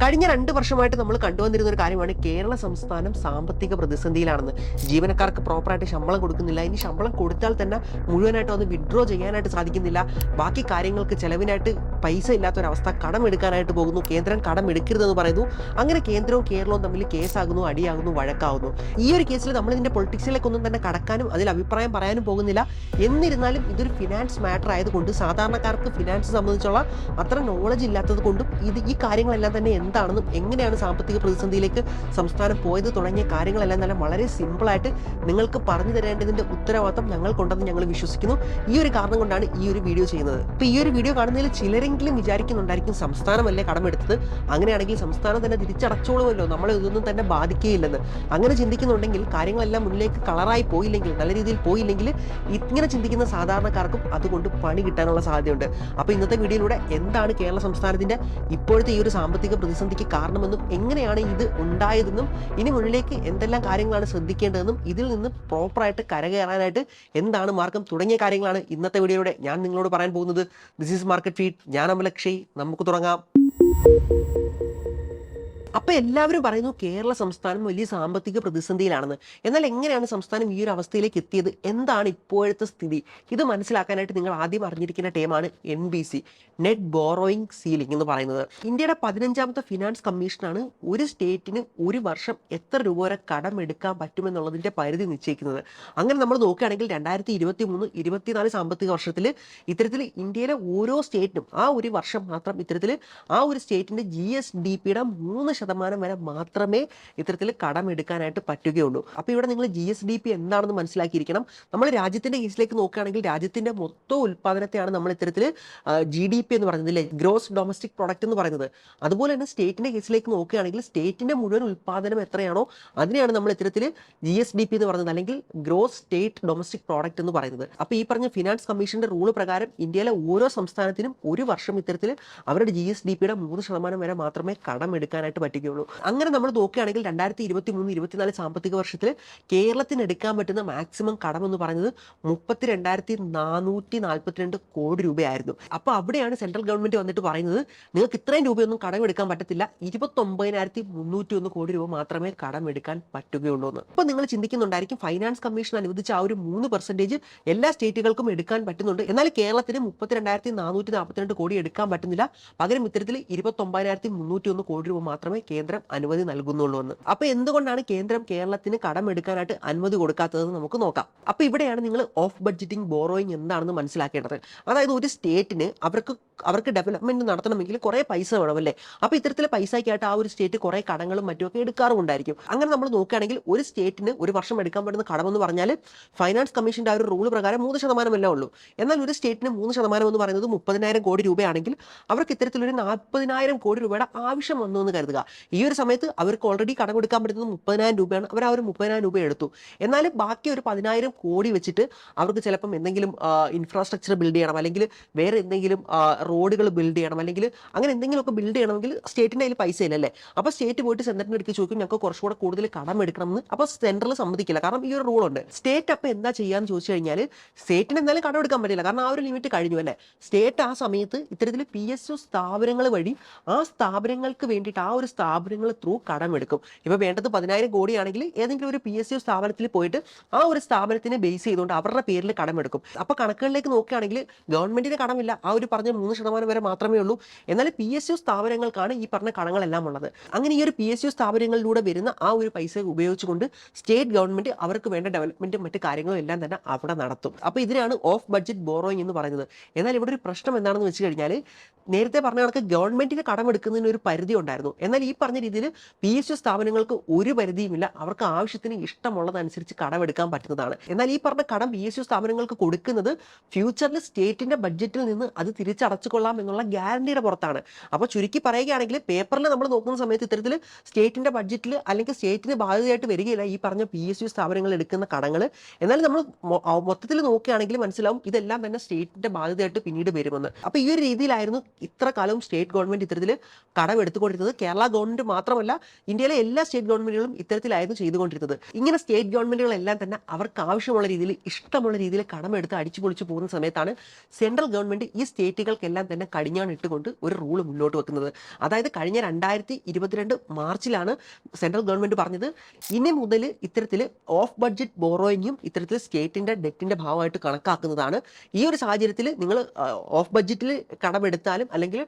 കഴിഞ്ഞ രണ്ട് വർഷമായിട്ട് നമ്മൾ കണ്ടുവന്നിരുന്ന ഒരു കാര്യമാണ് കേരള സംസ്ഥാനം സാമ്പത്തിക പ്രതിസന്ധിയിലാണെന്ന്. ജീവനക്കാർക്ക് പ്രോപ്പറായിട്ട് ശമ്പളം കൊടുക്കുന്നില്ല. ഇനി ശമ്പളം കൊടുത്താൽ തന്നെ മുഴുവനായിട്ട് അത് വിഡ്രോ ചെയ്യാനായിട്ട് സാധിക്കുന്നില്ല. ബാക്കി കാര്യങ്ങൾക്ക് ചെലവിനായിട്ട് പൈസ ഇല്ലാത്തൊരവസ്ഥ കടം എടുക്കാനായിട്ട് പോകുന്നു. കേന്ദ്രം കടം എടുക്കരുതെന്ന് പറയുന്നു. അങ്ങനെ കേന്ദ്രവും കേരളവും തമ്മിൽ കേസാകുന്നു അടിയാകുന്നു വഴക്കാകുന്നു. ഈ ഒരു കേസിൽ നമ്മൾ ഇതിന്റെ പൊളിറ്റിക്സിലേക്കൊന്നും തന്നെ കടക്കാനും അതിൽ അഭിപ്രായം പറയാനും പോകുന്നില്ല. എന്നിരുന്നാലും ഇതൊരു ഫിനാൻസ് മാറ്റർ ആയതുകൊണ്ട് സാധാരണക്കാർക്ക് ഫിനാൻസ് സംബന്ധിച്ചുള്ള അത്ര നോളജ് ഇല്ലാത്തത് കൊണ്ടും ഇത് ഈ കാര്യങ്ങളെല്ലാം തന്നെ എന്താണെന്നും എങ്ങനെയാണ് സാമ്പത്തിക പ്രതിസന്ധിയിലേക്ക് സംസ്ഥാനം പോയത് തുടങ്ങിയ കാര്യങ്ങളെല്ലാം തന്നെ വളരെ സിമ്പിളായിട്ട് നിങ്ങൾക്ക് പറഞ്ഞു തരേണ്ടതിന്റെ ഉത്തരവാദിത്തം ഞങ്ങൾക്കുണ്ടെന്ന് ഞങ്ങൾ വിശ്വസിക്കുന്നു. ഈ ഒരു കാരണം കൊണ്ടാണ് ഈ ഒരു വീഡിയോ ചെയ്യുന്നത്. ഇപ്പൊ ഈ ഒരു വീഡിയോ കാണുന്നതിൽ ചിലരെങ്കിലും വിചാരിക്കുന്നുണ്ടായിരിക്കും സംസ്ഥാനമല്ലേ കടമെടുത്തത്. അങ്ങനെയാണെങ്കിൽ സംസ്ഥാനം തന്നെ തിരിച്ചടച്ചോളുമല്ലോ. നമ്മളെ ഇതൊന്നും തന്നെ ബാധിക്കുകയില്ലെന്ന്. അങ്ങനെ ചിന്തിക്കുന്നുണ്ടെങ്കിൽ കാര്യങ്ങളെല്ലാം മുന്നിലേക്ക് കളറായി പോയില്ലെങ്കിൽ നല്ല രീതിയിൽ പോയില്ലെങ്കിൽ ഇങ്ങനെ ചിന്തിക്കുന്ന സാധാരണക്കാർക്കും അതുകൊണ്ട് പണി കിട്ടാനുള്ള സാധ്യതയുണ്ട്. അപ്പോൾ ഇന്നത്തെ വീഡിയോയിലൂടെ എന്താണ് കേരള സംസ്ഥാനത്തിന്റെ ഇപ്പോഴത്തെ ഈ ഒരു സാമ്പത്തിക പ്രതിസന്ധിക്ക് കാരണമെന്നും എങ്ങനെയാണ് ഇത് ഉണ്ടായതെന്നും ഇനി മുന്നിലേക്ക് എന്തെല്ലാം കാര്യങ്ങളാണ് ശ്രദ്ധിക്കേണ്ടതെന്നും ഇതിൽ നിന്ന് പ്രോപ്പറായിട്ട് കരകയറാനായിട്ട് എന്താണ് മാർഗം തുടങ്ങിയ കാര്യങ്ങളാണ് ഇന്നത്തെ വീഡിയോയുടെ ഞാൻ നിങ്ങളോട് പറയാൻ പോകുന്നത്. ദിസ് ഈസ് മാർക്കറ്റ് ഫീഡ് ഞാൻ അമലക്ഷയ്. നമുക്ക് തുടങ്ങാം. അപ്പൊ എല്ലാവരും പറയുന്നു കേരള സംസ്ഥാനം വലിയ സാമ്പത്തിക പ്രതിസന്ധിയിലാണെന്ന്. എന്നാൽ എങ്ങനെയാണ് സംസ്ഥാനം ഈ ഒരു അവസ്ഥയിലേക്ക് എത്തിയത്? എന്താണ് ഇപ്പോഴത്തെ സ്ഥിതി? ഇത് മനസ്സിലാക്കാനായിട്ട് നിങ്ങൾ ആദ്യം അറിഞ്ഞിരിക്കുന്ന ടേമാണ് N B C net borrowing ceiling എന്ന് പറയുന്നത്. ഇന്ത്യയുടെ പതിനഞ്ചാമത്തെ ഫിനാൻസ് കമ്മീഷനാണ് ഒരു സ്റ്റേറ്റിന് ഒരു വർഷം എത്ര രൂപ വരെ കടം എടുക്കാൻ പറ്റുമെന്നുള്ളതിന്റെ പരിധി നിശ്ചയിക്കുന്നത്. അങ്ങനെ നമ്മൾ നോക്കുകയാണെങ്കിൽ രണ്ടായിരത്തി ഇരുപത്തി മൂന്ന് ഇരുപത്തിനാല് സാമ്പത്തിക വർഷത്തിൽ ഇത്തരത്തിൽ ഇന്ത്യയിലെ ഓരോ സ്റ്റേറ്റിനും ആ ഒരു വർഷം മാത്രം ഇത്തരത്തിൽ ആ ഒരു സ്റ്റേറ്റിന്റെ ജി എസ് ഡി പിയുടെ മൂന്ന് ശതമാനം വരെ മാത്രമേ ഇത്തരത്തിൽ കടം എടുക്കാനായിട്ട് പറ്റുകയുള്ളൂ. അപ്പോൾ ഇവിടെ നിങ്ങൾ ജി എസ് ഡി പി എന്താണെന്ന് മനസ്സിലാക്കിയിരിക്കണം. നമ്മൾ രാജ്യത്തിന്റെ കേസിലേക്ക് നോക്കുകയാണെങ്കിൽ രാജ്യത്തിന്റെ മൊത്തം ഉൽപ്പാദനത്തെയാണ് നമ്മൾ ഇത്തരത്തിൽ ജി ഡി പി എന്ന് പറയുന്നത് അല്ലേ? ഗ്രോസ് ഡൊമസ്റ്റിക് പ്രൊഡക്റ്റ് എന്ന് പറയുന്നത്. അതുപോലെ തന്നെ സ്റ്റേറ്റിന്റെ കേസിലേക്ക് നോക്കുകയാണെങ്കിൽ സ്റ്റേറ്റിന്റെ മുഴുവൻ ഉൽപ്പാദനം എത്രയാണോ അതിനെയാണ് നമ്മൾ ഇത്തരത്തിൽ ജി എസ് ഡി പി എന്ന് പറയുന്നത് അല്ലെങ്കിൽ ഗ്രോസ് സ്റ്റേറ്റ് ഡൊമസ്റ്റിക് പ്രോഡക്റ്റ് എന്ന് പറയുന്നത്. അപ്പോൾ ഈ പറഞ്ഞ ഫിനാൻസ് കമ്മീഷന്റെ റൂൾ പ്രകാരം ഇന്ത്യയിലെ ഓരോ സംസ്ഥാനത്തിനും ഒരു വർഷം ഇത്തരത്തിൽ അവരുടെ ജി എസ് ഡി പിയുടെ മൂന്ന് ശതമാനം വരെ മാത്രമേ കടം എടുക്കാനായിട്ട് പറ്റുകയുള്ളൂ അങ്ങനെ നമ്മൾ നോക്കുകയാണെങ്കിൽ രണ്ടായിരത്തി ഇരുപത്തി മൂന്ന് ഇരുപത്തിനാല് സാമ്പത്തിക വർഷത്തിൽ കേരളത്തിന് എടുക്കാൻ പറ്റുന്ന മാക്സിമം കടം എന്ന് പറയുന്നത് മുപ്പത്തി രണ്ടായിരത്തി നാനൂറ്റി നാൽപ്പത്തിരണ്ട് കോടി രൂപയായിരുന്നു. അപ്പോൾ അവിടെയാണ് സെൻട്രൽ ഗവൺമെന്റ് വന്നിട്ട് പറയുന്നത് നിങ്ങൾക്ക് ഇത്രയും രൂപയൊന്നും കടം എടുക്കാൻ പറ്റത്തില്ല. ഇരുപത്തൊമ്പതിനായിരത്തി മുന്നൂറ്റി ഒന്ന് കോടി രൂപ മാത്രമേ കടം എടുക്കാൻ പറ്റുകയുള്ളൂ എന്ന്. അപ്പോൾ നിങ്ങൾ ചിന്തിക്കുന്നുണ്ടായിരിക്കും ഫൈനാൻസ് കമ്മീഷൻ അനുവദിച്ച ആ ഒരു മൂന്ന് പെർസെന്റേജ് എല്ലാ സ്റ്റേറ്റുകൾക്കും എടുക്കാൻ പറ്റുന്നുണ്ട്. എന്നാൽ കേരളത്തിന് മുപ്പത്തി രണ്ടായിരത്തി നാനൂറ്റി നാൽപ്പത്തിരണ്ട് കോടി എടുക്കാൻ പറ്റുന്നില്ല. പകരം ഇത്തരത്തിൽ ഇരുപത്തൊമ്പതിനായിരത്തി മുന്നൂറ്റി ഒന്ന് കോടി രൂപ മാത്രമേ കേന്ദ്രം അനുമതി നൽകുന്നുള്ളൂ എന്ന്. അപ്പൊ എന്തുകൊണ്ടാണ് കേന്ദ്രം കേരളത്തിന് കടമെടുക്കാനായിട്ട് അനുമതി കൊടുക്കാത്തതെന്ന് നമുക്ക് നോക്കാം. അപ്പൊ ഇവിടെയാണ് നിങ്ങൾ ഓഫ് ബഡ്ജറ്റിംഗ് ബോറോയിങ് എന്താണെന്ന് മനസ്സിലാക്കേണ്ടത്. അതായത് ഒരു സ്റ്റേറ്റിന് അവർക്ക് അവർക്ക് ഡെവലപ്മെന്റ് നടത്തണമെങ്കിൽ കുറെ പൈസ വേണം അല്ലേ? അപ്പൊ ഇത്തരത്തിൽ പൈസയ്ക്കായിട്ട് ആ ഒരു സ്റ്റേറ്റ് കുറെ കടങ്ങളും മറ്റുമൊക്കെ എടുക്കാറുണ്ടായിരിക്കും അങ്ങനെ നമ്മൾ നോക്കുകയാണെങ്കിൽ ഒരു സ്റ്റേറ്റിന് ഒരു വർഷം എടുക്കാൻ പറ്റുന്ന കടമെന്ന് പറഞ്ഞാൽ ഫൈനാൻസ് കമ്മീഷന്റെ ആ ഒരു റൂൾ പ്രകാരം മൂന്ന് ശതമാനമല്ല ഉള്ളൂ. എന്നാൽ ഒരു സ്റ്റേറ്റിന് മൂന്ന് ശതമാനം എന്ന് പറയുന്നത് മുപ്പതിനായിരം കോടി രൂപയാണെങ്കിൽ അവർക്ക് ഇത്തരത്തിലൊരു നാൽപ്പതിനായിരം കോടി രൂപയുടെ ആവശ്യം വന്നു എന്ന് കരുതുക. ഈ ഒരു സമയത്ത് അവർക്ക് ഓൾറെഡി കടം കൊടുക്കാൻ പറ്റുന്നത് മുപ്പതിനായിരം രൂപയാണ്. അവർ ആ ഒരു മുപ്പതിനായിരം രൂപ എടുത്തു. എന്നാൽ ബാക്കി ഒരു പതിനായിരം കോടി വെച്ചിട്ട് അവർക്ക് ചിലപ്പം എന്തെങ്കിലും ഇൻഫ്രാസ്ട്രക്ചർ ബിൽഡ് ചെയ്യണം. അല്ലെങ്കിൽ വേറെ എന്തെങ്കിലും റോഡുകൾ ബിൽഡ് ചെയ്യണം. അല്ലെങ്കിൽ അങ്ങനെ എന്തെങ്കിലുമൊക്കെ ബിൽഡ് ചെയ്യണമെങ്കിൽ സ്റ്റേറ്റിന്റെ അതിൽ പൈസ ഇല്ലല്ലേ അപ്പോൾ സ്റ്റേറ്റ് പോയിട്ട് സെന്ററിന്റെ അടുത്ത് ചോദിക്കും ഞങ്ങൾക്ക് കുറച്ചുകൂടെ കൂടുതൽ കടം എടുക്കണം എന്ന് അപ്പോൾ സെൻട്രൽ സമ്മതിക്കില്ല. കാരണം ഈ ഒരു റൂൾ ഉണ്ട്. സ്റ്റേറ്റ് അപ്പോൾ എന്താ ചെയ്യാന്ന് ചോദിച്ചു കഴിഞ്ഞാൽ സ്റ്റേറ്റിന് എന്തായാലും കടം എടുക്കാൻ പറ്റില്ല. കാരണം ആ ഒരു ലിമിറ്റ് കഴിഞ്ഞു അല്ലേ? സ്റ്റേറ്റ് ആ സമയത്ത് ഇത്തരത്തിൽ പി എസ് ഒ സ്ഥാപനങ്ങൾ വഴി ആ സ്ഥാപനങ്ങൾക്ക് വേണ്ടിയിട്ട് ആ ഒരു സ്ഥാപനങ്ങൾ ത്രൂ കടം എടുക്കും. ഇപ്പോൾ വേണ്ടത് പതിനായിരം കോടിയാണെങ്കിൽ ഏതെങ്കിലും ഒരു പി എസ് ഒ സ്ഥാപനത്തിൽ പോയിട്ട് ആ ഒരു സ്ഥാപനത്തിനെ ബേസ് ചെയ്തുകൊണ്ട് അവരുടെ പേരിൽ കടമെടുക്കും അപ്പോൾ കണക്കുകളിലേക്ക് നോക്കുകയാണെങ്കിൽ ഗവൺമെന്റിന് കടമില്ല. ആ ഒരു പറഞ്ഞ മൂന്ന് ശതമാനം വരെ മാത്രമേ ഉള്ളൂ. എന്നാൽ പി എസ് യു സ്ഥാപനങ്ങൾക്കാണ് ഈ പറഞ്ഞ കടങ്ങളെല്ലാം ഉള്ളത്. അങ്ങനെ ഈ ഒരു പി എസ് യു സ്ഥാപനങ്ങളിലൂടെ വരുന്ന ആ ഒരു പൈസ ഉപയോഗിച്ചുകൊണ്ട് സ്റ്റേറ്റ് ഗവൺമെന്റ് അവർക്ക് വേണ്ട ഡെവലപ്മെന്റും മറ്റു കാര്യങ്ങളും എല്ലാം തന്നെ അവിടെ നടത്തും. അപ്പോൾ ഇതിനാണ് ഓഫ് ബഡ്ജറ്റ് ബോറോയിങ് എന്ന് പറയുന്നത്. എന്നാൽ ഇവിടെ ഒരു പ്രശ്നം എന്താണെന്ന് വെച്ച് കഴിഞ്ഞാൽ നേരത്തെ പറഞ്ഞ കണക്ക് ഗവൺമെന്റിന് കടമെടുക്കുന്നതിന് ഒരു പരിധി ഉണ്ടായിരുന്നു. എന്നാൽ ഈ പറഞ്ഞ രീതിയിൽ പി എസ് യു സ്ഥാപനങ്ങൾക്ക് ഒരു പരിധിയുമില്ല. അവർക്ക് ആവശ്യത്തിന് ഇഷ്ടമുള്ളതനുസരിച്ച് കടമെടുക്കാൻ പറ്റുന്നതാണ്. എന്നാൽ ഈ പറഞ്ഞ കടം പി എസ് യു സ്ഥാപനങ്ങൾക്ക് കൊടുക്കുന്നത് ഫ്യൂച്ചറിൽ സ്റ്റേറ്റിന്റെ ബഡ്ജറ്റിൽ നിന്ന് അത് തിരിച്ചടച്ചു കൊള്ളാം എന്നുള്ള ഗ്യാരണ്ടിയുടെ പുറത്താണ്. അപ്പോൾ ചുരുക്കി പറയുകയാണെങ്കിൽ പേപ്പറിൽ നമ്മൾ നോക്കുന്ന സമയത്ത് ഇത്തരത്തിൽ സ്റ്റേറ്റിന്റെ ബഡ്ജറ്റിൽ അല്ലെങ്കിൽ സ്റ്റേറ്റിന് ബാധ്യതയായിട്ട് വരികയില്ല ഈ പറഞ്ഞ പി എസ് യു സ്ഥാപനങ്ങൾ എടുക്കുന്ന കടങ്ങൾ. എന്നാൽ നമ്മൾ മൊത്തത്തിൽ നോക്കുകയാണെങ്കിൽ മനസ്സിലാവും ഇതെല്ലാം തന്നെ സ്റ്റേറ്റിന്റെ ബാധ്യതയായിട്ട് പിന്നീട് വരുമെന്ന്. അപ്പോൾ ഈ ഒരു രീതിയിലായിരുന്നു ഇത്ര കാലവും സ്റ്റേറ്റ് ഗവൺമെന്റ് ഇത്തരത്തിൽ കടം എടുത്തുകൊണ്ടിരുന്നത് കേരള ഗവൺമെന്റ് മാത്രമല്ല ഇന്ത്യയിലെ എല്ലാ സ്റ്റേറ്റ് ഗവൺമെന്റുകളും ഇത്തരത്തിലായിരുന്നു ചെയ്തുകൊണ്ടിരുന്നത്. ഇങ്ങനെ സ്റ്റേറ്റ് ഗവൺമെന്റുകളെല്ലാം തന്നെ അവർക്ക് ആവശ്യമുള്ള രീതിയിൽ ഇഷ്ടമുള്ള രീതിയിൽ കടമെടുത്ത് അടിച്ചു പൊളിച്ചു പോകുന്ന സമയത്താണ് സെൻട്രൽ ഗവൺമെന്റ് ഈ സ്റ്റേറ്റുകൾക്കെല്ലാം കാര്യങ്ങളെല്ലാം തന്നെ കടിഞ്ഞാണ് ഇട്ടുകൊണ്ട് ഒരു റൂൾ മുന്നോട്ട് വെക്കുന്നത്. അതായത് കഴിഞ്ഞ രണ്ടായിരത്തി ഇരുപത്തിരണ്ട് മാർച്ചിലാണ് സെൻട്രൽ ഗവൺമെന്റ് പറഞ്ഞത് ഇനി മുതൽ ഇത്തരത്തിൽ ഓഫ് ബഡ്ജറ്റ് ബോറോയിങ്ങും ഇത്തരത്തിൽ സ്റ്റേറ്റിന്റെ ഡെറ്റിന്റെ ഭാഗമായിട്ട് കണക്കാക്കുന്നതാണ്. ഈ ഒരു സാഹചര്യത്തിൽ നിങ്ങൾ ഓഫ് ബഡ്ജറ്റിൽ കടമെടുത്താലും അല്ലെങ്കിൽ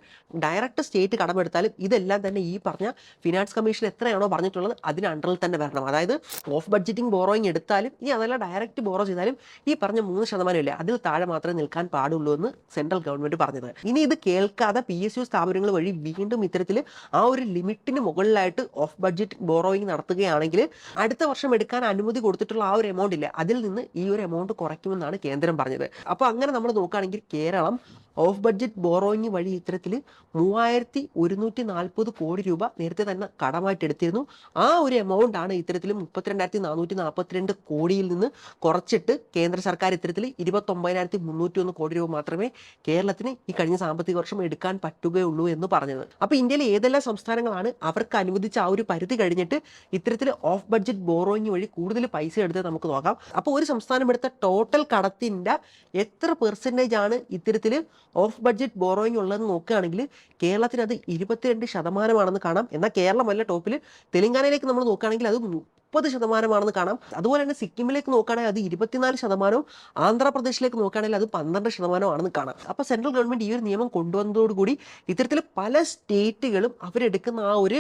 ഡയറക്റ്റ് സ്റ്റേറ്റ് കടമെടുത്താലും ഇതെല്ലാം തന്നെ ഈ പറഞ്ഞ ഫിനാൻസ് കമ്മീഷൻ എത്രയാണോ പറഞ്ഞിട്ടുള്ളത് അതിന് അണ്ടറിൽ തന്നെ വരണം. അതായത് ഓഫ് ബഡ്ജറ്റിംഗ് ബോറോയിങ് എടുത്താലും ഇനി അതല്ല ഡയറക്റ്റ് ബോറോ ചെയ്താലും ഈ പറഞ്ഞ മൂന്ന് ശതമാനം ഇല്ലേ അതിൽ താഴെ മാത്രമേ നിൽക്കാൻ പാടുള്ളൂ എന്ന് സെൻട്രൽ ഗവൺമെന്റ് പറഞ്ഞത്. ഇനി ഇത് കേൾക്കാതെ പി എസ് യു സ്ഥാപനങ്ങൾ വഴി വീണ്ടും ഇത്തരത്തിൽ ആ ഒരു ലിമിറ്റിന് മുകളിലായിട്ട് ഓഫ് ബഡ്ജറ്റ് ബോറോയിങ് നടത്തുകയാണെങ്കിൽ അടുത്ത വർഷം എടുക്കാൻ അനുമതി കൊടുത്തിട്ടുള്ള ആ ഒരു എമൗണ്ട് ഇല്ല. അതിൽ നിന്ന് ഈ ഒരു എമൗണ്ട് കുറയ്ക്കുമെന്നാണ് കേന്ദ്രം പറഞ്ഞത്. അപ്പോൾ അങ്ങനെ നമ്മൾ നോക്കുകയാണെങ്കിൽ കേരളം ഓഫ് ബഡ്ജറ്റ് ബോറോയിങ് വഴി ഇത്തരത്തിൽ മൂവായിരത്തി ഒരുന്നൂറ്റി നാൽപ്പത് കോടി രൂപ നേരത്തെ തന്നെ കടമായിട്ട് എടുത്തിരുന്നു. ആ ഒരു എമൗണ്ട് ആണ് ഇത്തരത്തിൽ മുപ്പത്തിരണ്ടായിരത്തി നാനൂറ്റി നാൽപ്പത്തിരണ്ട് കോടിയിൽ നിന്ന് കുറച്ചിട്ട് കേന്ദ്ര സർക്കാർ ഇത്തരത്തിൽ ഇരുപത്തൊമ്പതിനായിരത്തി മുന്നൂറ്റി ഒന്ന് കോടി രൂപ മാത്രമേ കേരളത്തിന് ഈ കഴിഞ്ഞ സാമ്പത്തിക വർഷം എടുക്കാൻ പറ്റുകയുള്ളൂ എന്ന് പറഞ്ഞത്. അപ്പോൾ ഇന്ത്യയിലെ ഏതെല്ലാം സംസ്ഥാനങ്ങളാണ് അവർക്ക് അനുവദിച്ച ആ ഒരു പരിധി കഴിഞ്ഞിട്ട് ഇത്തരത്തിൽ ഓഫ് ബഡ്ജറ്റ് ബോറോയിങ് വഴി കൂടുതൽ പൈസ എടുത്ത് നമുക്ക് നോക്കാം. അപ്പോൾ ഒരു സംസ്ഥാനം എടുത്ത ടോട്ടൽ കടത്തിന്റെ എത്ര പെർസെന്റേജ് ആണ് ഇത്തരത്തിൽ ഓഫ് ബഡ്ജറ്റ് ബോറോയിങ് ഉള്ളത് നോക്കുകയാണെങ്കിൽ കേരളത്തിന് അത് ഇരുപത്തിരണ്ട് ശതമാനമാണെന്ന് കാണാം. എന്നാൽ കേരളമല്ല ടോപ്പിൽ തെലങ്കാനയിലേക്ക് നമ്മൾ നോക്കുകയാണെങ്കിൽ അത് മുപ്പത് ശതമാനമാണെന്ന് കാണാം. അതുപോലെ തന്നെ സിക്കിമിലേക്ക് നോക്കുകയാണെങ്കിൽ അത് ഇരുപത്തിനാല് ശതമാനവും ആന്ധ്രാപ്രദേശിലേക്ക് നോക്കുകയാണെങ്കിൽ അത് പന്ത്രണ്ട് ശതമാനമാണെന്ന് കാണാം. അപ്പോൾ സെൻട്രൽ ഗവൺമെന്റ് ഈ ഒരു നിയമം കൊണ്ടുവന്നതോടുകൂടി ഇത്തരത്തിൽ പല സ്റ്റേറ്റുകളും അവരെടുക്കുന്ന ആ ഒരു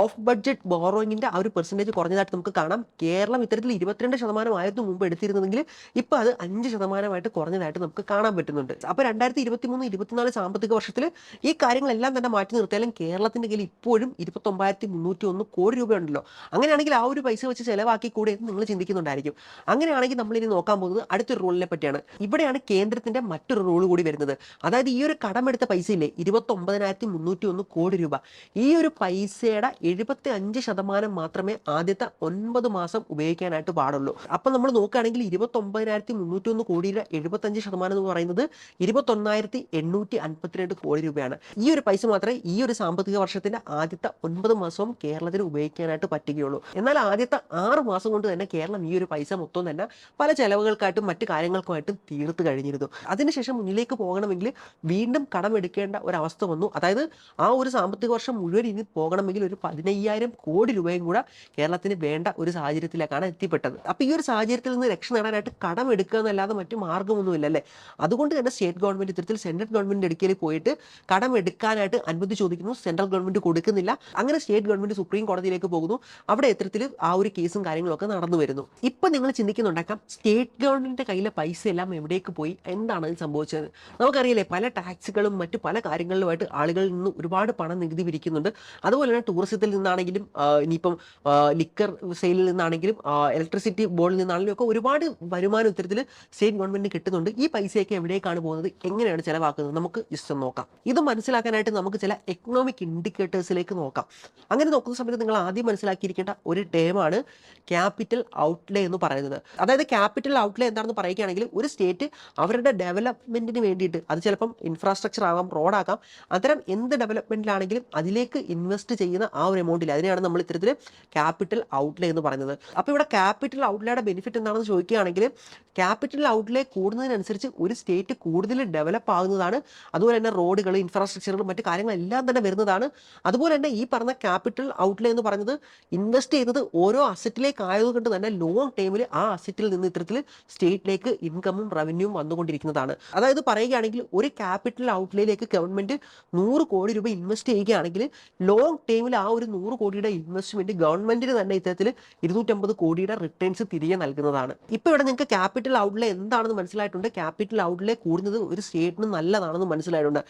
ഓഫ് ബഡ്ജറ്റ് ബോറോയിങ്ങിന്റെ ആ ഒരു പെർസെന്റേജ് കുറഞ്ഞതായിട്ട് നമുക്ക് കാണാം. കേരളം ഇത്തരത്തിൽ ഇരുപത്തിരണ്ട് ശതമാനമായിരുന്നു മുമ്പ് എടുത്തിരുന്നതെങ്കിൽ ഇപ്പോൾ അത് അഞ്ച് ശതമാനമായിട്ട് കുറഞ്ഞതായിട്ട് നമുക്ക് കാണാൻ പറ്റുന്നുണ്ട്. അപ്പോൾ രണ്ടായിരത്തി ഇരുപത്തി മൂന്ന് ഇരുപത്തിനാല് സാമ്പത്തിക വർഷത്തിൽ ഈ കാര്യങ്ങളെല്ലാം തന്നെ മാറ്റി നിർത്തിയാലും കേരളത്തിന്റെ കയ്യിൽ ഇപ്പോഴും ഇരുപത്തൊമ്പതിനായിരത്തി മുന്നൂറ്റി ഒന്ന് കോടി രൂപയുണ്ടല്ലോ. അങ്ങനെയാണെങ്കിൽ ആ ഒരു പൈസ വെച്ച് ചിലവാക്കി കൂടെ എന്ന് നിങ്ങൾ ചിന്തിക്കുന്നുണ്ടായിരിക്കും. അങ്ങനെയാണെങ്കിൽ നമ്മൾ ഇനി നോക്കാൻ പോകുന്നത് അടുത്തൊരു റൂളിനെ പറ്റിയാണ്. ഇവിടെയാണ് കേന്ദ്രത്തിന്റെ മറ്റൊരു റൂൾ കൂടി വരുന്നത്. അതായത് ഈ ഒരു കടമെടുത്ത പൈസ ഇല്ലേ ഇരുപത്തൊമ്പതിനായിരത്തി മുന്നൂറ്റി ഒന്ന് കോടി രൂപ. ഈ ഒരു പൈസയുടെ എഴുപത്തി അഞ്ച് ശതമാനം മാത്രമേ ആദ്യത്തെ ഒൻപത് മാസം ഉപയോഗിക്കാനായിട്ട് പാടുള്ളൂ. അപ്പം നമ്മൾ നോക്കുകയാണെങ്കിൽ ഇരുപത്തൊമ്പതിനായിരത്തി മുന്നൂറ്റി ഒന്ന് കോടിയുടെ എഴുപത്തഞ്ച് ശതമാനം എന്ന് പറയുന്നത് ഇരുപത്തൊന്നായിരത്തി എണ്ണൂറ്റി അൻപത്തിരണ്ട് കോടി രൂപയാണ്. ഈ ഒരു പൈസ മാത്രമേ ഈ ഒരു സാമ്പത്തിക വർഷത്തിന്റെ ആദ്യത്തെ ഒൻപത് മാസവും കേരളത്തിൽ ഉപയോഗിക്കാനായിട്ട് പറ്റുകയുള്ളൂ. എന്നാൽ ആദ്യത്തെ ആറ് മാസം കൊണ്ട് തന്നെ കേരളം ഈ ഒരു പൈസ മൊത്തം തന്നെ പല ചെലവുകൾക്കായിട്ടും മറ്റു കാര്യങ്ങൾക്കുമായിട്ടും തീർത്ത് കഴിഞ്ഞിരുന്നു. അതിനുശേഷം മുന്നിലേക്ക് പോകണമെങ്കിൽ വീണ്ടും കടമെടുക്കേണ്ട ഒരവസ്ഥ വന്നു. അതായത് ആ ഒരു സാമ്പത്തിക വർഷം മുഴുവൻ ഇനി പോകണമെങ്കിൽ ഒരു പതിനയ്യായിരം കോടി രൂപയും കൂടെ കേരളത്തിന് വേണ്ട ഒരു സാഹചര്യത്തിലേക്കാണ് എത്തിപ്പെട്ടത്. അപ്പോൾ ഈ ഒരു സാഹചര്യത്തിൽ നിന്ന് രക്ഷ നേടാനായിട്ട് കടം എടുക്കുക എന്നല്ലാതെ മറ്റു മാർഗമൊന്നുമില്ല അല്ലേ അതുകൊണ്ട് തന്നെ സ്റ്റേറ്റ് ഗവൺമെന്റ് ഇത്തരത്തിൽ സെൻട്രൽ ഗവൺമെന്റ് അടുക്കൽ പോയിട്ട് കടം എടുക്കാനായിട്ട് അനുമതി ചോദിക്കുന്നു. സെൻട്രൽ ഗവൺമെന്റ് കൊടുക്കുന്നില്ല. അങ്ങനെ സ്റ്റേറ്റ് ഗവൺമെന്റ് സുപ്രീം കോടതിയിലേക്ക് പോകുന്നു. അവിടെ ഇത്തരത്തിൽ ആ ഒരു കേസും കാര്യങ്ങളൊക്കെ നടന്നു വരുന്നു. ഇപ്പൊ നിങ്ങൾ ചിന്തിക്കുന്നുണ്ടാക്കാം സ്റ്റേറ്റ് ഗവൺമെന്റിന്റെ കയ്യിലെ പൈസ എല്ലാം എവിടേക്ക് പോയി? എന്താണ് ഇത് സംഭവിച്ചത്? നമുക്കറിയില്ലേ പല ടാക്സുകളും മറ്റു പല കാര്യങ്ങളിലുമായിട്ട് ആളുകളിൽ നിന്ന് ഒരുപാട് പണം നികുതി പിരിക്കുന്നുണ്ട്. അതുപോലെ തന്നെ ടൂറിസത്തിൽ നിന്നാണെങ്കിലും ഇനിയിപ്പം ലിക്കർ സെയിലിൽ നിന്നാണെങ്കിലും ഇലക്ട്രിസിറ്റി ബോർഡിൽ നിന്നാണെങ്കിലും ഒക്കെ ഒരുപാട് വരുമാനം ഉത്തരത്തിൽ സ്റ്റേറ്റ് ഗവൺമെന്റിന് കിട്ടുന്നുണ്ട്. ഈ പൈസയൊക്കെ എവിടേക്കാണ് പോകുന്നത്? എങ്ങനെയാണ് ചിലവാക്കുന്നത്? നമുക്ക് ജസ്റ്റ് നോക്കാം. ഇത് മനസ്സിലാക്കാനായിട്ട് നമുക്ക് ചില എക്കണോമിക് ഇൻഡിക്കേറ്റേഴ്സിലേക്ക് നോക്കാം. അങ്ങനെ നോക്കുന്ന സമയത്ത് നിങ്ങൾ ആദ്യം മനസ്സിലാക്കിയിരിക്കേണ്ട ഒരു ടേമാണ് ക്യാപിറ്റൽ ഔട്ട്ലേ എന്ന് പറയുന്നത്. അതായത് ക്യാപിറ്റൽ ഔട്ട്ലേ എന്താണെന്ന് പറയുകയാണെങ്കിൽ ഒരു സ്റ്റേറ്റ് അവരുടെ ഡെവലപ്മെന്റിന് വേണ്ടിയിട്ട് അത് ചിലപ്പം ഇൻഫ്രാസ്ട്രക്ചർ ആകാം റോഡാകാം അത്തരം എന്ത് ഡെവലപ്മെന്റിലാണെങ്കിലും അതിലേക്ക് ഇൻവെസ്റ്റ് ചെയ്യുന്ന ആ ഒരു എമൗണ്ടിൽ അതിനെയാണ് നമ്മൾ ഇത്തരത്തിൽ ക്യാപിറ്റൽ ഔട്ട്ലേ എന്ന് പറയുന്നത്. അപ്പോൾ ഇവിടെ ക്യാപിറ്റൽ ഔട്ട്ലേയുടെ ബെനിഫിറ്റ് എന്താണെന്ന് ചോദിക്കുകയാണെങ്കിൽ ക്യാപിറ്റൽ ഔട്ട്ലേ കൂടുന്നതിനനുസരിച്ച് ഒരു സ്റ്റേറ്റ് കൂടുതൽ ഡെവലപ്പ് ആകുന്നതാണ് അതുപോലെ തന്നെ റോഡുകൾ ഇൻഫ്രാസ്ട്രക്ചറുകൾ മറ്റു കാര്യങ്ങളെല്ലാം തന്നെ വരുന്നതാണ്. അതുപോലെ തന്നെ ഈ പറഞ്ഞ ക്യാപിറ്റൽ ഔട്ട്ലേ എന്ന് പറയുന്നത് ഇൻവെസ്റ്റ് ചെയ്യുന്നത് ഓരോ അസറ്റിലേക്ക് ആയതുകൊണ്ട് തന്നെ ലോങ് ടൈമിൽ ആ അസറ്റിൽ നിന്ന് ഇത്തരത്തിൽ സ്റ്റേറ്റിലേക്ക് ഇൻകമും റവന്യൂവും വന്നുകൊണ്ടിരിക്കുന്നതാണ്. അതായത് പറയുകയാണെങ്കിൽ ഒരു ക്യാപിറ്റൽ ഔട്ട്ലേയിലേക്ക് ഗവൺമെന്റ് നൂറ് കോടി രൂപ ഇൻവെസ്റ്റ് ചെയ്യുകയാണെങ്കിൽ ലോങ് ടൈമിൽ ആ ഒരു നൂറ് കോടിയുടെ ഇൻവെസ്റ്റ്മെന്റ് ഗവൺമെന്റിന് തന്നെ ഇത്തരത്തിൽ ഇരുന്നൂറ്റമ്പത് കോടിയുടെ റിട്ടേൺസ് തിരികെ നൽകുന്നതാണ്. ഇപ്പൊ ഇവിടെ നിങ്ങൾക്ക് ക്യാപിറ്റൽ ഔട്ട്ലേ എന്താണെന്ന് മനസ്സിലായിട്ടുണ്ട്? ക്യാപിറ്റൽ ഔട്ട്ലേ കൂടുന്നത് ഒരു സ്റ്റേറ്റിന് നല്ലതാണെന്ന് മനസ്സിലായിട്ടുണ്ട്.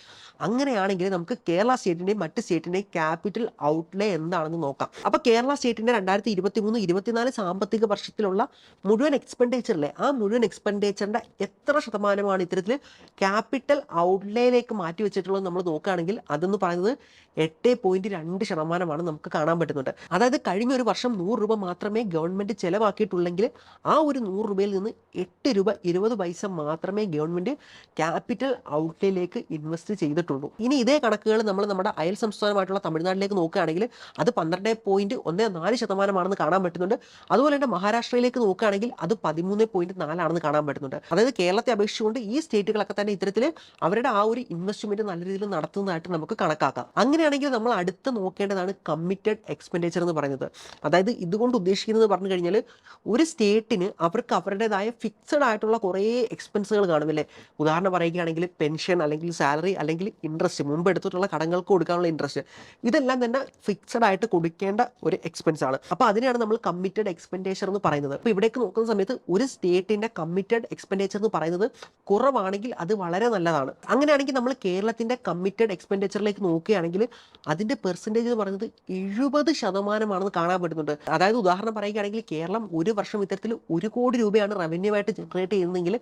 അങ്ങനെയാണെങ്കിൽ നമുക്ക് കേരള സ്റ്റേറ്റിന്റെയും മറ്റ് സ്റ്റേറ്റിന്റെയും ക്യാപിറ്റൽ ഔട്ട്ലേ എന്താണെന്ന് നോക്കാം. അപ്പൊ കേരള സ്റ്റേറ്റിന്റെ രണ്ടായിരത്തി ഇരുപത്തി മൂന്ന് ഇരുപത്തിനാല് സാമ്പത്തിക വർഷത്തിലുള്ള മുഴുവൻ എക്സ്പെൻഡിച്ചറിലെ ആ മുഴുവൻ എക്സ്പെൻഡിച്ചറിന്റെ എത്ര ശതമാനമാണ് ഇത്തരത്തിൽ ക്യാപിറ്റൽ ഔട്ട്ലേയിലേക്ക് മാറ്റി വെച്ചിട്ടുള്ളത് നമ്മൾ നോക്കുകയാണെങ്കിൽ അതെന്ന് പറയുന്നത് എട്ട് പോയിന്റ് രണ്ട് ശതമാനമാണ് നമുക്ക് കാണാൻ പറ്റുന്നുണ്ട്. അതായത് കഴിഞ്ഞ ഒരു വർഷം നൂറ് രൂപ മാത്രമേ ഗവൺമെന്റ് ചെലവാക്കിയിട്ടുള്ളെങ്കിൽ ആ ഒരു നൂറ് രൂപയിൽ നിന്ന് എട്ട് രൂപ ഇരുപത് പൈസ മാത്രമേ ഗവൺമെന്റ് ക്യാപിറ്റൽ ഔട്ട്ലേയിലേക്ക് ഇൻവെസ്റ്റ് ചെയ്തിട്ടുള്ളൂ. ഇനി ഇതേ കണക്കുകൾ നമ്മൾ നമ്മുടെ അയൽ സംസ്ഥാനമായിട്ടുള്ള തമിഴ്നാട്ടിലേക്ക് നോക്കുകയാണെങ്കിൽ അത് പന്ത്രണ്ട് പോയിന്റ് ഒന്ന് നാല് ശതമാനമാണെന്ന് കാണാൻ പറ്റുന്നുണ്ട്. അതുപോലെ തന്നെ മഹാരാഷ്ട്രയിലേക്ക് നോക്കുകയാണെങ്കിൽ അത് പതിമൂന്ന് പോയിന്റ് നാലാണെന്ന് കാണാൻ പറ്റുന്നുണ്ട്. അതായത് കേരളത്തെ അപേക്ഷിച്ചുകൊണ്ട് ഈ സ്റ്റേറ്റുകളൊക്കെ തന്നെ ഇത്തരത്തിൽ അവരുടെ ആ ഒരു ഇൻവെസ്റ്റ്മെന്റ് നല്ല രീതിയിൽ നടത്തുന്നതായിട്ട് നമുക്ക് കണക്കാക്കാം. അങ്ങനെയാണെങ്കിൽ നമ്മൾ അടുത്ത് നോക്കേണ്ടതാണ് കമ്മിറ്റഡ് എക്സ്പെൻഡിച്ചർ എന്ന് പറയുന്നത്. അതായത് ഇതുകൊണ്ട് ഉദ്ദേശിക്കുന്നത് പറഞ്ഞു കഴിഞ്ഞാൽ ഒരു സ്റ്റേറ്റിന് അവർക്ക് അവരുടേതായ ഫിക്സഡ് ആയിട്ടുള്ള കുറേ എക്സ്പെൻസുകൾ കാണുമല്ലേ ഉദാഹരണം പറയുകയാണെങ്കിൽ പെൻഷൻ അല്ലെങ്കിൽ സാലറി അല്ലെങ്കിൽ ഇൻട്രസ്റ്റ് മുമ്പ് എടുത്തിട്ടുള്ള കടങ്ങൾക്ക് കൊടുക്കാനുള്ള ഇൻട്രസ്റ്റ് ഇതെല്ലാം തന്നെ ഫിക്സഡ് ആയിട്ട് കൊടുക്കേണ്ട ഒരു എക്സ്പെൻസ് ആണ്. അപ്പോൾ അതിനെയാണ് നമ്മൾ കമ്മിറ്റഡ് എക്സ്പെൻഡിച്ചർ എന്ന് പറയുന്നത്. അപ്പോൾ ഇവിടേക്ക് നോക്കുന്ന സമയത്ത് ഒരു സ്റ്റേറ്റിന്റെ കമ്മിറ്റഡ് എക്സ്പെൻഡിച്ചർ എന്ന് പറയുന്നത് കുറവാണെങ്കിൽ അത് വളരെ നല്ലതാണ്. അങ്ങനെയാണെങ്കിൽ നമ്മൾ കേരളത്തിന്റെ കമ്മിറ്റഡ് എക്സ്പെൻഡിച്ചറിലേക്ക് നോക്കുകയാണെങ്കിൽ അതിന്റെ പെർസെന്റേജ് എന്ന് പറയുന്നത് എഴുപത് ശതമാനമാണെന്ന് കാണാൻ പറ്റുന്നുണ്ട്. അതായത് ഉദാഹരണം പറയുകയാണെങ്കിൽ കേരളം ഒരു വർഷം ഇത്തരത്തിൽ ഒരു കോടി രൂപയാണ് റവന്യൂ ആയിട്ട് ജനറേറ്റ് ചെയ്യുന്നതെങ്കിൽ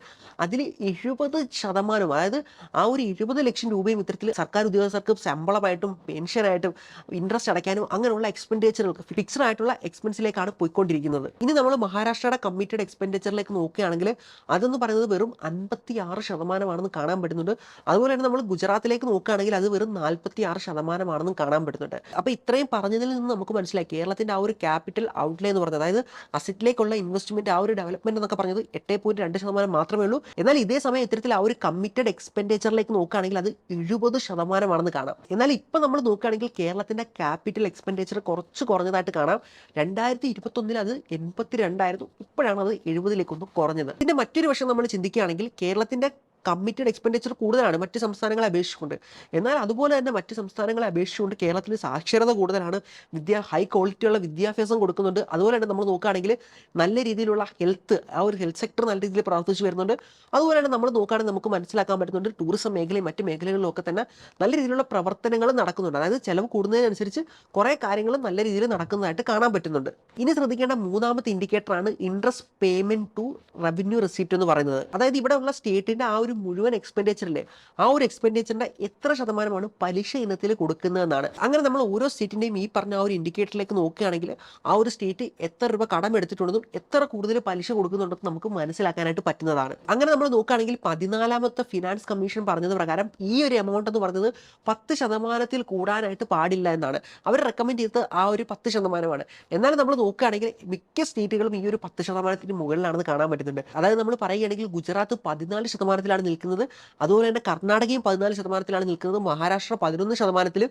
അതിൽ എഴുപത് ശതമാനം അതായത് ആ ഒരു എഴുപത് ലക്ഷം രൂപയും ഇത്തരത്തിൽ സർക്കാർ ഉദ്യോഗസ്ഥർക്ക് ശമ്പളമായിട്ടും പെൻഷനായിട്ടും ഇൻട്രസ്റ്റ് അടയ്ക്കാനും അങ്ങനെയുള്ള എക്സ്പെൻഡിച്ചറുകൾക്ക് ഫിക്സഡ് ആയിട്ടുള്ള എക്സ്പെൻസിലേക്കാണ് പോയിക്കൊണ്ടിരിക്കുന്നത്. ഇനി നമ്മൾ മഹാരാഷ്ട്രയുടെ കമ്മിറ്റഡ് എക്സ്പെൻഡിച്ചറിലേക്ക് നോക്കുകയാണെങ്കിൽ അതെന്ന് പറയുന്നത് വെറും അൻപത്തി ആറ് ശതമാനമാണെന്ന് കാണാൻ പറ്റുന്നുണ്ട്. അതുപോലെ തന്നെ നമ്മൾ ഗുജറാത്തിലേക്ക് നോക്കുകയാണെങ്കിൽ അത് വെറും നാൽപ്പത്തി ആറ് ശതമാനമാണെന്നും കാണാൻ പറ്റുന്നുണ്ട്. അപ്പോൾ ഇത്രയും പറഞ്ഞതിൽ നിന്ന് നമുക്ക് മനസ്സിലായി. കേരളത്തിന്റെ ആ ഒരു ക്യാപിറ്റൽ ഔട്ട്ലേ എന്ന് പറഞ്ഞത് അതായത് അസറ്റിലേക്കുള്ള ഇൻവെസ്റ്റ്മെന്റ് ആ ഒരു ഡെവലപ്മെന്റ് എന്നൊക്കെ പറഞ്ഞത് എട്ട് പോയിന്റ് രണ്ട് ശതമാനം മാത്രമേ ഉള്ളൂ. എന്നാൽ ഇതേ സമയം ഇത്തരത്തിൽ ആ ഒരു കമ്മിറ്റഡ് എക്സ്പെൻഡിച്ചറിലേക്ക് നോക്കുകയാണെങ്കിൽ അത് എഴുപത് ശതമാനമാണെന്ന് കാണാം. എന്നാൽ ഇപ്പം നമ്മൾ നോക്കുകയാണെങ്കിൽ കേരളത്തിന്റെ ക്യാപിറ്റൽ എക്സ്പെൻഡിച്ചർ കുറച്ച് കുറഞ്ഞതായിട്ട് കാണാം. രണ്ടായിരത്തി ഇരുപത്തൊന്നിൽ അത് എൺപത്തി രണ്ടായിരുന്നു ഇപ്പോഴാണ് അത് എഴുപതിലേക്കൊന്ന് കുറഞ്ഞത്. ഇതിന്റെ മറ്റൊരു വശം നമ്മൾ ചിന്തിക്കുകയാണെങ്കിൽ കേരളത്തിന്റെ കമ്മിറ്റഡ് എക്സ്പെൻഡിച്ചർ കൂടുതലാണ് മറ്റ് സംസ്ഥാനങ്ങളെ അപേക്ഷിച്ചുകൊണ്ട്. എന്നാൽ അതുപോലെ തന്നെ മറ്റ് സംസ്ഥാനങ്ങളെ അപേക്ഷിച്ചുകൊണ്ട് കേരളത്തിൽ സാക്ഷരത കൂടുതലാണ് വിദ്യ ഹൈ ക്വാളിറ്റിയുള്ള വിദ്യാഭ്യാസം കൊടുക്കുന്നുണ്ട്. അതുപോലെ തന്നെ നമ്മൾ നോക്കുകയാണെങ്കിൽ നല്ല രീതിയിലുള്ള ഹെൽത്ത് ആ ഒരു ഹെൽത്ത് സെക്ടർ നല്ല രീതിയിൽ പ്രവർത്തിച്ചു വരുന്നുണ്ട്. അതുപോലെ തന്നെ നമ്മൾ നോക്കുകയാണെങ്കിൽ നമുക്ക് മനസ്സിലാക്കാൻ പറ്റുന്നുണ്ട് ടൂറിസം മേഖലയും മറ്റ് മേഖലകളിലൊക്കെ തന്നെ നല്ല രീതിയിലുള്ള പ്രവർത്തനങ്ങൾ നടക്കുന്നുണ്ട്. അതായത് ചിലവ് കൂടുന്നതിനനുസരിച്ച് കുറേ കാര്യങ്ങൾ നല്ല രീതിയിൽ നടക്കുന്നതായിട്ട് കാണാൻ പറ്റുന്നുണ്ട്. ഇനി ശ്രദ്ധിക്കേണ്ട മൂന്നാമത്തെ ഇൻഡിക്കേറ്ററാണ് interest payment to revenue receipt എന്ന് പറയുന്നത്. അതായത് ഇവിടെ ഉള്ള സ്റ്റേറ്റിന്റെ ആ മുഴുവൻ എക്സ്പെൻഡിച്ചറിലെ ആ ഒരു എക്സ്പെൻഡിച്ചറിന്റെ എത്ര ശതമാനമാണ് പലിശ ഇനത്തിൽ കൊടുക്കുന്നതെന്നാണ് അങ്ങനെ നമ്മൾ ഓരോ സ്റ്റേറ്റിന്റെയും ഈ പറഞ്ഞ ആ ഒരു ഇൻഡിക്കേറ്ററിലേക്ക് നോക്കുകയാണെങ്കിൽ ആ ഒരു സ്റ്റേറ്റ് എത്ര രൂപ കടം എടുത്തിട്ടുണ്ടെന്നും എത്ര കൂടുതൽ പലിശ കൊടുക്കുന്നുണ്ടെന്നും നമുക്ക് മനസ്സിലാക്കാനായിട്ട് പറ്റുന്നതാണ്. അങ്ങനെ നമ്മൾ നോക്കുകയാണെങ്കിൽ പതിനാലാമത്തെ ഫിനാൻസ് കമ്മീഷൻ പറഞ്ഞത് പ്രകാരം ഈ ഒരു എമൗണ്ട് എന്ന് പറഞ്ഞത് പത്ത് ശതമാനത്തിൽ കൂടാനായിട്ട് പാടില്ല എന്നാണ്. അവർ റെക്കമെൻഡ് ചെയ്തത് ആ ഒരു പത്ത് ശതമാനമാണ്. എന്നാൽ നമ്മൾ നോക്കുകയാണെങ്കിൽ മിക്ക സ്റ്റേറ്റുകളും ഈ ഒരു പത്ത് ശതമാനത്തിന് മുകളിലാണെന്ന് കാണാൻ പറ്റുന്നുണ്ട്. അതായത് നമ്മൾ പറയുകയാണെങ്കിൽ ഗുജറാത്ത് പതിനാല് ശതമാനത്തിലാണ് നിൽക്കുന്നത്. അതുപോലെ തന്നെ കർണാടകയും പതിനാല് ശതമാനത്തിലാണ് നിൽക്കുന്നത്. മഹാരാഷ്ട്ര പതിനൊന്ന് ശതമാനത്തിലും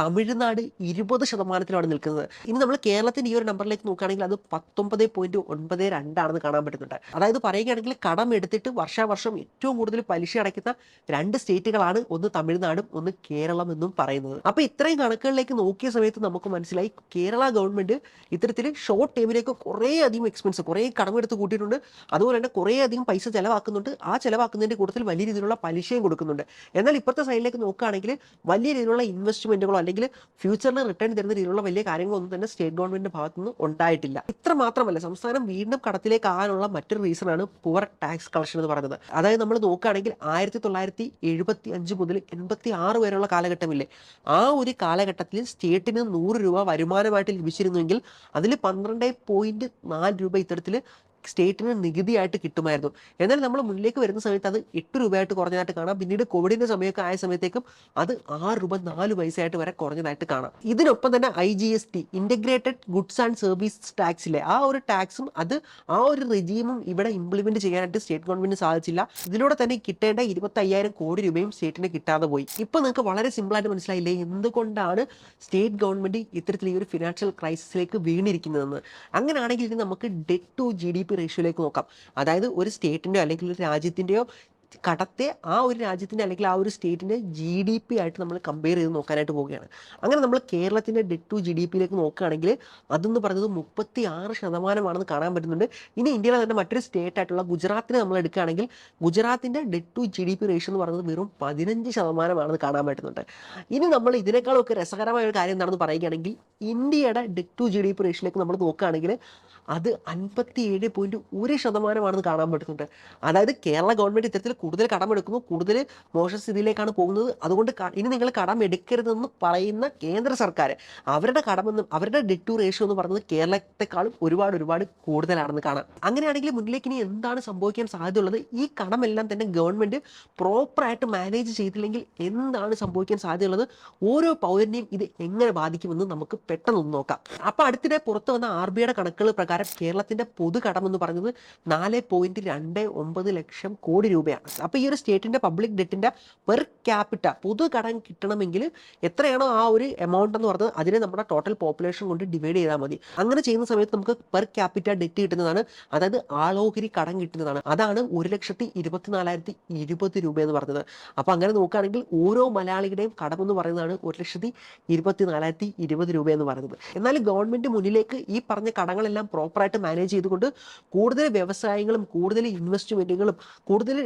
തമിഴ്നാട് ഇരുപത് ശതമാനത്തിലാണ് നിൽക്കുന്നത്. ഇനി നമ്മൾ കേരളത്തിന്റെ ഈ ഒരു നമ്പറിലേക്ക് നോക്കുകയാണെങ്കിൽ അത് പത്തൊമ്പത് പോയിന്റ് ഒൻപത് രണ്ടാണെന്ന് കാണാൻ പറ്റുന്നുണ്ട്. അതായത് പറയുകയാണെങ്കിൽ കടം എടുത്തിട്ട് വർഷാവർഷം ഏറ്റവും കൂടുതൽ പലിശ അടയ്ക്കുന്ന രണ്ട് സ്റ്റേറ്റുകളാണ് ഒന്ന് തമിഴ്നാടും ഒന്ന് കേരളം എന്നും പറയുന്നത്. അപ്പോൾ ഇത്രയും കണക്കുകളിലേക്ക് നോക്കിയ സമയത്ത് നമുക്ക് മനസ്സിലായി കേരള ഗവൺമെന്റ് ഇത്തരത്തിൽ ഷോർട്ട് ടൈമിലേക്ക് കുറേ അധികം എക്സ്പെൻസ് കുറേ കടമെടുത്ത് കൂട്ടിയിട്ടുണ്ട്. അതുപോലെ തന്നെ കുറേ അധികം പൈസ ചിലവാക്കുന്നുണ്ട്. ആ ചെലവാക്കുന്നതിന്റെ കൂട്ടത്തിൽ വലിയ രീതിയിലുള്ള പലിശയും കൊടുക്കുന്നുണ്ട്. എന്നാൽ ഇപ്പോഴത്തെ സൈഡിലേക്ക് നോക്കുകയാണെങ്കിൽ വലിയ രീതിയിലുള്ള ഇൻവെസ്റ്റ്മെന്റുകളോ അല്ലെങ്കിൽ ഫ്യൂച്ചറിൽ റിട്ടേൺ തരുന്ന രീതിയിലുള്ള വലിയ കാര്യങ്ങളൊന്നും തന്നെ സ്റ്റേറ്റ് ഗവൺമെന്റിന്റെ ഭാഗത്തുനിന്ന് ഉണ്ടായിട്ടില്ല. ഇത്ര മാത്രമല്ല സംസ്ഥാനം വീണ്ടും കടത്തിലേക്ക് ആകാനുള്ള മറ്റൊരു റീസൺ ആണ് പുവർ ടാക്സ് കളക്ഷൻ എന്ന് പറയുന്നത്. അതായത് നമ്മൾ നോക്കുകയാണെങ്കിൽ ആയിരത്തി തൊള്ളായിരത്തി എഴുപത്തി അഞ്ച് മുതൽ എൺപത്തി ആറ് വരെയുള്ള കാലഘട്ടമില്ലേ? ആ ഒരു കാലഘട്ടത്തിൽ സ്റ്റേറ്റിന് നൂറ് രൂപ വരുമാനമായിട്ട് ലഭിച്ചിരുന്നുവെങ്കിൽ അതിൽ പന്ത്രണ്ട് പോയിന്റ് നാല് രൂപ ഇത്തരത്തിൽ സ്റ്റേറ്റിന് നികുതിയായിട്ട് കിട്ടുമായിരുന്നു. എന്നാൽ നമ്മൾ മുന്നിലേക്ക് വരുന്ന സമയത്ത് അത് എട്ട് രൂപയായിട്ട് കുറഞ്ഞതായിട്ട് കാണാം. പിന്നീട് കോവിഡിന്റെ സമയമൊക്കെ ആയ സമയത്തേക്കും അത് ആറ് രൂപ നാല് പൈസയായിട്ട് വരെ കുറഞ്ഞതായിട്ട് കാണാം. ഇതിനൊപ്പം തന്നെ I G S T integrated goods and service ടാക്സിലെ ആ ഒരു ടാക്സും അത് ആ ഒരു റെജീമും ഇവിടെ ഇംപ്ലിമെന്റ് ചെയ്യാനായിട്ട് സ്റ്റേറ്റ് ഗവൺമെന്റിന് സാധിച്ചില്ല. ഇതിലൂടെ തന്നെ കിട്ടേണ്ട ഇരുപത്തി അയ്യായിരം കോടി രൂപയും സ്റ്റേറ്റിന് കിട്ടാതെ പോയി. ഇപ്പൊ നിങ്ങൾക്ക് വളരെ സിമ്പിൾ ആയിട്ട് മനസ്സിലായില്ലേ? എന്തുകൊണ്ടാണ് സ്റ്റേറ്റ് ഗവൺമെന്റ് ഇത്തരത്തിൽ ഈ ഒരു ഫിനാൻഷ്യൽ ക്രൈസിസിലേക്ക് വീണിരിക്കുന്നതെന്ന്? അങ്ങനെയാണെങ്കിൽ ഇനി നമുക്ക് debt to G D P റേഷ്യോയിലേക്ക് നോക്കാം. അതായത് ഒരു സ്റ്റേറ്റിന്റെയോ അല്ലെങ്കിൽ ഒരു രാജ്യത്തിന്റെയോ കടത്തെ ആ ഒരു രാജ്യത്തിന്റെ അല്ലെങ്കിൽ ആ ഒരു സ്റ്റേറ്റിന്റെ ജി ഡി പി ആയിട്ട് നമ്മൾ കമ്പയർ ചെയ്ത് നോക്കാനായിട്ട് പോവുകയാണ്. അങ്ങനെ നമ്മൾ കേരളത്തിന്റെ ഡെറ്റ് ടു ജി ഡി പിയിലേക്ക് നോക്കുകയാണെങ്കിൽ അതെന്ന് പറയുന്നത് മുപ്പത്തി ആറ് ശതമാനമാണെന്ന് കാണാൻ പറ്റുന്നുണ്ട്. ഇനി ഇന്ത്യയിലെ തന്നെ മറ്റൊരു സ്റ്റേറ്റ് ആയിട്ടുള്ള ഗുജറാത്തിനെ നമ്മൾ എടുക്കുകയാണെങ്കിൽ ഗുജറാത്തിന്റെ debt to G D P ratio എന്ന് പറയുന്നത് വെറും പതിനഞ്ച് ശതമാനമാണെന്ന് കാണാൻ പറ്റുന്നുണ്ട്. ഇനി നമ്മൾ ഇതിനേക്കാളൊക്കെ രസകരമായ ഒരു കാര്യം എന്താണെന്ന് പറയുകയാണെങ്കിൽ ഇന്ത്യയുടെ debt to G D P റേഷ്യോയിലേക്ക് നമ്മൾ നോക്കുകയാണെങ്കിൽ അത് അൻപത്തി ഏഴ് പോയിന്റ് ഒരു ശതമാനമാണെന്ന് കാണാൻ പറ്റുന്നുണ്ട്. അതായത് കേരള ഗവൺമെന്റ് ഇത്തരത്തിൽ കൂടുതൽ കടമെടുക്കുന്നു കൂടുതൽ മോശസ്ഥിതിയിലേക്കാണ് പോകുന്നത്. അതുകൊണ്ട് ഇനി നിങ്ങൾ കടം എടുക്കരുതെന്ന് പറയുന്ന കേന്ദ്ര സർക്കാർ അവരുടെ കടമെന്ന് അവരുടെ ഡെറ്റ് റേഷ്യോ എന്ന് പറയുന്നത് കേരളത്തെക്കാളും ഒരുപാട് ഒരുപാട് കൂടുതലാണെന്ന് കാണാം. അങ്ങനെയാണെങ്കിൽ മുന്നിലേക്ക് ഇനി എന്താണ് സംഭവിക്കാൻ സാധ്യതയുള്ളത്? ഈ കടമെല്ലാം തന്നെ ഗവൺമെന്റ് പ്രോപ്പറായിട്ട് മാനേജ് ചെയ്തില്ലെങ്കിൽ എന്താണ് സംഭവിക്കാൻ സാധ്യതയുള്ളത്? ഓരോ പൗരനെയും ഇത് എങ്ങനെ ബാധിക്കുമെന്ന് നമുക്ക് പെട്ടെന്ന് നോക്കാം. അപ്പോൾ അടുത്തിടെ പുറത്തു വന്ന ആർ ബി ഐയുടെ കണക്കുകൾ പ്രകാരം കേരളത്തിന്റെ പൊതുകടം എന്ന് പറയുന്നത് നാല് പോയിന്റ് രണ്ട് ഒമ്പത് ലക്ഷം കോടി രൂപയാണ്. അപ്പോൾ ഈ ഒരു സ്റ്റേറ്റിന്റെ പബ്ലിക് ഡെറ്റിന്റെ പെർ ക്യാപിറ്റ പൊതു കടം കിട്ടണമെങ്കിൽ എത്രയാണോ ആ ഒരു എമൗണ്ട് എന്ന് പറഞ്ഞത് അതിനെ നമ്മുടെ ടോട്ടൽ പോപ്പുലേഷൻ കൊണ്ട് ഡിവൈഡ് ചെയ്താൽ മതി. അങ്ങനെ ചെയ്യുന്ന സമയത്ത് നമുക്ക് പെർ ക്യാപിറ്റ ഡെറ്റ് കിട്ടുന്നതാണ്. അതായത് ആളോഹരി കടം കിട്ടുന്നതാണ്. അതാണ് ഒരു ലക്ഷത്തി ഇരുപത്തിനാലായിരത്തി ഇരുപത് രൂപ എന്ന് പറഞ്ഞത്. അപ്പോൾ അങ്ങനെ നോക്കുകയാണെങ്കിൽ ഓരോ മലയാളിയുടെയും കടം എന്ന് പറയുന്നതാണ് ഒരു ലക്ഷത്തി ഇരുപത്തിനാലായിരത്തി ഇരുപത് രൂപ എന്ന് പറയുന്നത്. എന്നാൽ ഗവൺമെന്റ് മുന്നിലേക്ക് ഈ പറഞ്ഞ കടങ്ങളെല്ലാം പ്രോപ്പറായിട്ട് മാനേജ് ചെയ്തുകൊണ്ട് കൂടുതൽ വ്യവസായങ്ങളും കൂടുതൽ ഇൻവെസ്റ്റ്മെന്റുകളും കൂടുതൽ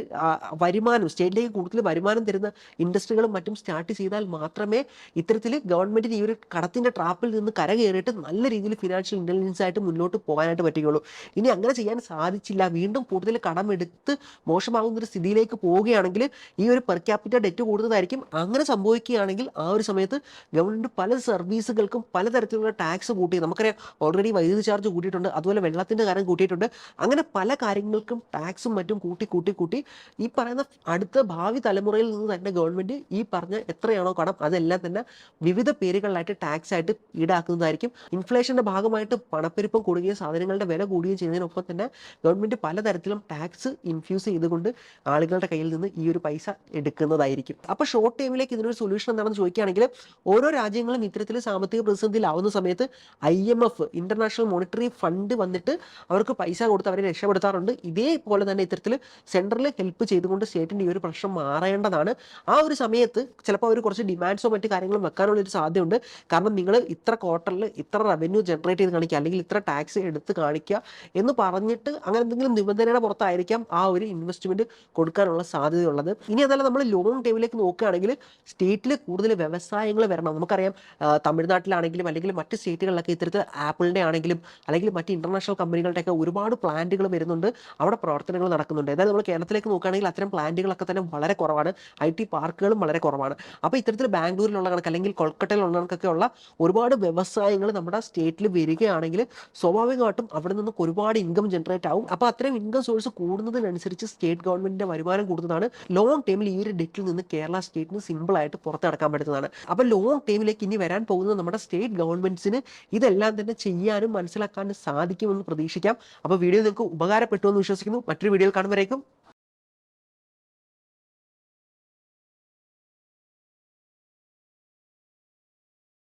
വരുമാനം സ്റ്റേറ്റിലേക്ക് കൂടുതൽ വരുമാനം തരുന്ന ഇൻഡസ്ട്രികളും മറ്റും സ്റ്റാർട്ട് ചെയ്താൽ മാത്രമേ ഇത്തരത്തിൽ ഗവൺമെന്റിന് ഈ ഒരു കടത്തിന്റെ ട്രാപ്പിൽ നിന്ന് കരകയറിയിട്ട് നല്ല രീതിയിൽ ഫിനാൻഷ്യൽ ഇന്റലിജൻസ് ആയിട്ട് മുന്നോട്ട് പോകാനായിട്ട് പറ്റുകയുള്ളൂ. ഇനി അങ്ങനെ ചെയ്യാൻ സാധിച്ചില്ല. വീണ്ടും കൂടുതൽ കടമെടുത്ത് മോശമാകുന്ന ഒരു സ്ഥിതിയിലേക്ക് പോവുകയാണെങ്കിൽ ഈ ഒരു പെർ ക്യാപിറ്റ ഡെറ്റ് കൂടുന്നതായിരിക്കും. അങ്ങനെ സംഭവിക്കുകയാണെങ്കിൽ ആ ഒരു സമയത്ത് ഗവൺമെന്റ് പല സർവീസുകൾക്കും പലതരത്തിലുള്ള ടാക്സ് കൂട്ടി. നമുക്കറിയാം ഓൾറെഡി വൈദ്യുതി ചാർജ് കൂട്ടിയിട്ടുണ്ട്. അതുപോലെ വെള്ളത്തിന്റെ കാര്യം കൂട്ടിയിട്ടുണ്ട്. അങ്ങനെ പല കാര്യങ്ങൾക്കും ടാക്സും മറ്റും കൂട്ടി കൂട്ടി കൂട്ടി ഈ പറയുന്ന അടുത്ത ഭാവി തലമുറയിൽ നിന്ന് തന്നെ ഗവൺമെന്റ് ഈ പറഞ്ഞ എത്രയാണോ കടം അതെല്ലാം തന്നെ വിവിധ പേരുകളിലായിട്ട് ടാക്സ് ആയിട്ട് ഈടാക്കുന്നതായിരിക്കും. ഇൻഫ്ലേഷന്റെ ഭാഗമായിട്ട് പണപ്പെരുപ്പം കൂടുകയും സാധനങ്ങളുടെ വില കൂടുകയും ചെയ്യുന്നതിനൊപ്പം തന്നെ ഗവൺമെന്റ് പലതരത്തിലും ടാക്സ് ഇൻഫ്യൂസ് ചെയ്തുകൊണ്ട് ആളുകളുടെ കയ്യിൽ നിന്ന് ഈ ഒരു പൈസ എടുക്കുന്നതായിരിക്കും. അപ്പോൾ ഷോർട്ട് ടൈമിലേക്ക് ഇതിനൊരു സൊല്യൂഷൻ എന്താണെന്ന് ചോദിക്കുകയാണെങ്കിൽ ഓരോ രാജ്യങ്ങളും ഇത്തരത്തിൽ സാമ്പത്തിക പ്രതിസന്ധിയിലാവുന്ന സമയത്ത് I M F international monetary fund വന്നിട്ട് അവർക്ക് പൈസ കൊടുത്ത് അവരെ രക്ഷപ്പെടുത്താറുണ്ട്. ഇതേപോലെ തന്നെ ഇത്തരത്തിൽ സെൻട്രൽ ഹെൽപ്പ് ചെയ്തുകൊണ്ട് സ്റ്റേറ്റിന്റെ ഈ ഒരു പ്രശ്നം മാറേണ്ടതാണ്. ആ ഒരു സമയത്ത് ചിലപ്പോൾ അവർ കുറച്ച് ഡിമാൻഡ്സോ മറ്റു കാര്യങ്ങളും വെക്കാനുള്ള ഒരു സാധ്യതയുണ്ട്. കാരണം നിങ്ങൾ ഇത്ര ക്വാർട്ടറിൽ ഇത്ര റവന്യൂ ജനറേറ്റ് ചെയ്ത് കാണിക്കുക അല്ലെങ്കിൽ ഇത്ര ടാക്സ് എടുത്ത് കാണിക്കുക എന്ന് പറഞ്ഞിട്ട് അങ്ങനെ എന്തെങ്കിലും നിബന്ധനയുടെ പുറത്തായിരിക്കാം ആ ഒരു ഇൻവെസ്റ്റ്മെന്റ് കൊടുക്കാനുള്ള സാധ്യതയുള്ളത്. ഇനി അതല്ല നമ്മൾ ലോങ് ടൈമിലേക്ക് നോക്കുകയാണെങ്കിൽ സ്റ്റേറ്റിൽ കൂടുതൽ വ്യവസായങ്ങൾ വരണം. നമുക്കറിയാം തമിഴ്നാട്ടിലാണെങ്കിലും അല്ലെങ്കിൽ മറ്റ് സ്റ്റേറ്റുകളിലൊക്കെ ഇത്തരത്തിൽ ആപ്പിളിന്റെ ആണെങ്കിലും അല്ലെങ്കിൽ മറ്റ് ഇന്റർനാഷണൽ കമ്പനികളുടെയൊക്കെ ഒരുപാട് പ്ലാന്റുകൾ വരുന്നുണ്ട്. അവിടെ പ്രവർത്തനങ്ങൾ നടക്കുന്നുണ്ട്. എന്നാൽ നമ്മൾ കേരളത്തിലേക്ക് നോക്കുകയാണെങ്കിൽ അത്തരം പ്ലാന്റുകളൊക്കെ തന്നെ വളരെ കുറവാണ്. ഐ ടി പാർക്കുകളും വളരെ കുറവാണ്. അപ്പോൾ ഇത്തരത്തിൽ ബാംഗ്ലൂരിലുള്ള കണക്ക് അല്ലെങ്കിൽ കൊൽക്കട്ടയിലുള്ള കണക്കൊക്കെ ഉള്ള ഒരുപാട് വ്യവസായങ്ങൾ നമ്മുടെ സ്റ്റേറ്റിൽ വരികയാണെങ്കിൽ സ്വാഭാവികമായിട്ടും അവിടെ നിന്ന് ഒരുപാട് ഇൻകം ജനറേറ്റ് ആവും. അപ്പോൾ അത്രയും ഇൻകം സോഴ്സ് കൂടുന്നതിനനുസരിച്ച് സ്റ്റേറ്റ് ഗവൺമെന്റിന്റെ വരുമാനം കൂടുന്നതാണ്. ലോങ് ടൈമിൽ ഈ ഒരു ഡെറ്റിൽ നിന്ന് കേരള സ്റ്റേറ്റിന് സിമ്പിൾ ആയിട്ട് പുറത്തെടുക്കാൻ പറ്റുന്നതാണ്. അപ്പോൾ ലോങ് ടൈമിലേക്ക് ഇനി വരാൻ പോകുന്നത് നമ്മുടെ സ്റ്റേറ്റ് ഗവൺമെന്റ്സിന് ഇതെല്ലാം തന്നെ ചെയ്യാനും മനസ്സിലാക്കാനും സാധിക്കുമെന്ന് പ്രതീക്ഷിക്കാം. അപ്പോൾ വീഡിയോ നിങ്ങൾക്ക് ഉപകാരപ്പെട്ടു എന്ന് വിശ്വസിക്കുന്നു. മറ്റൊരു വീഡിയോയിൽ കാണുമ്പോഴേക്കും